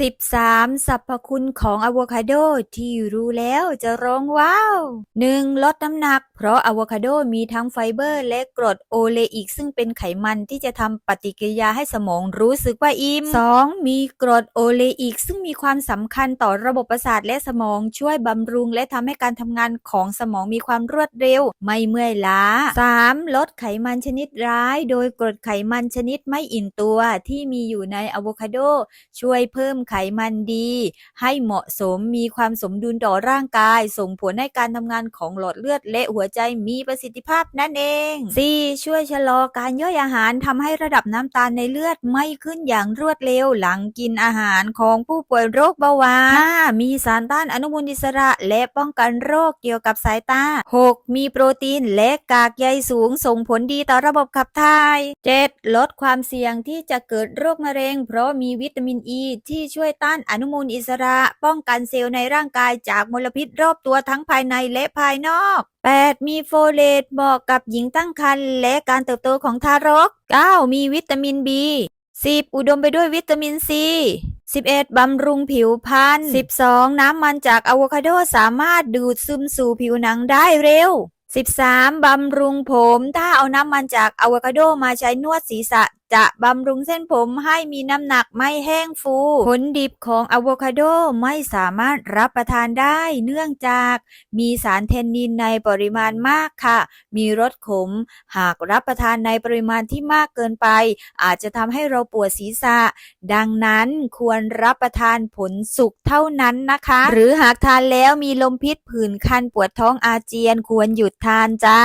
13 สรรพคุณของอะโวคาโดที่รู้แล้วจะร้องว้าว 1. ลดน้ำหนัก เพราะอะโวคาโดมีทั้งไฟเบอร์ และกรดโอเลอิก ซึ่งเป็นไขมันที่จะทำปฏิกิริยาให้สมองรู้สึกว่าอิ่ม 2. มีกรดโอเลอิก ซึ่งมีความสำคัญต่อระบบประสาทและสมองช่วยบำรุง และทำให้การทำงานของสมองมีความรวดเร็ว ไม่เมื่อยล้า 3. ลดไขมันชนิดร้าย โดยกรดไขมันชนิดไม่อิ่มตัวที่มีอยู่ในอะโวคาโดช่วยเพิ่มไขมันดี ให้เหมาะสมมีความสมดุลต่อร่างกาย ส่งผลให้การทำงานของหลอดเลือดและหัวใจมีประสิทธิภาพนั่นเอง 4. ช่วยชะลอการย่อยอาหารทำให้ระดับน้ำตาลในเลือดไม่ขึ้นอย่างรวดเร็วหลังกินอาหารของผู้ป่วยโรคเบาหวาน 5. มีสารต้านอนุมูลอิสระและป้องกันโรคเกี่ยวกับสายตา 6. มีโปรตีนและกากใยสูงส่งผลดีต่อระบบขับถ่าย 7. ลดความเสี่ยงที่จะเกิดโรคมะเร็ง เพราะมีวิตามินอ e ีที่ช่วยต้านอนุมูลอิสระ ป้องกันเซลล์ในร่างกายจากมลพิษรอบตัวทั้งภายในและภายนอก 8. มีโฟเลตเหมาะกับหญิงตั้งครรภ์และการเติบโตของทารก 9. มีวิตามิน B 10. อุดมไปด้วยวิตามินซี 11. บำรุงผิวพรรณ 12. น้ำมันจากอะโวคาโดสามารถดูดซึมสู่ผิวหนังได้เร็ว 13. บำรุงผม ถ้าเอาน้ำมันจากอะโวคาโดมาใช้นวดศีรษะ จะบำรุงเส้นผมให้มีน้ำหนักไม่แห้งฟู ผลดิบของอะโวคาโดไม่สามารถรับประทานได้เนื่องจากมีสารเทนนินในปริมาณมากค่ะ มีรสขม หากรับประทานในปริมาณที่มากเกินไป อาจจะทำให้เราปวดศีรษะ ดังนั้นควรรับประทานผลสุกเท่านั้นนะคะ หรือหากทานแล้วมีลมพิษผื่นคันปวดท้องอาเจียนควรหยุดทานจ้า